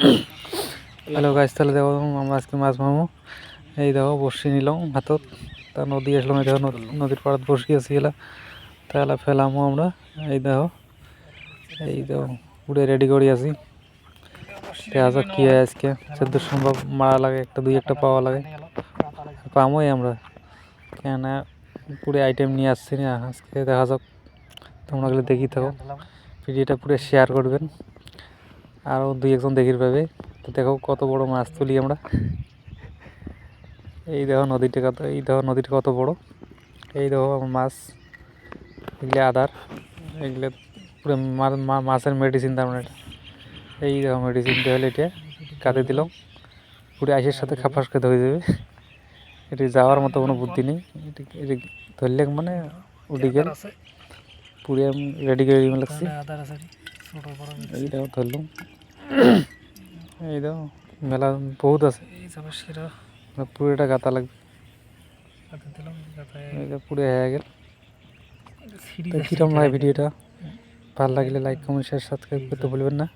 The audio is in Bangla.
হ্যালো গাছ তাহলে দেখো আমরা আজকে মাছ মারবো এই দেখো, বসি নিলাম হাতত। তা নদী আসলাম, এই দেখো, নদ- নদীর পাড়াত বসি আছি এলা। তাহলে ফেলামো আমরা। এই দেখো এই দেখো পুরো রেডি করে আছি। যাক কি হয় আজকে। যত সম্ভব মারা লাগে, একটা দুই একটা পাওয়া লাগে। পামোই আমরা। কেন পুরো আইটেম নিয়ে আসছি না। আজকে দেখা যাক, তোমরা গেলে দেখি থাকো। ভিডিওটা পুরো শেয়ার করবেন। আরও দুই একজন দেখির পাবে। তো দেখো কত বড় মাছ তুলি আমরা। এই দেখো নদীটা কত, এই দেখো নদীটা কত বড়। এই দেখো মাছ। এগুলো আদার। এগুলো পুরো মাছের মেডিসিন তার মানে এটা। এই দেখো মেডিসিন হলে এটা। কাঁদে দিলাম। পুরো আইসের সাথে খাপাস খেতে হয়ে যাবে। এটি যাওয়ার মতো কোনো বুদ্ধি নেই। এটি এটি ধরলে মানে উঠে গেল। পুরো রেডি করে লাগছি। এই দেখো ধরলাম। এই দাও মেলা বহুত আছে। পুরোটা গাতা লাগবে। যে পুরো হয়ে গেল। কিরম লাগে ভিডিওটা? ভালো লাগলে লাইক কমেন্ট শেয়ার সাবস্ক্রাইব করতে ভুলবেন না।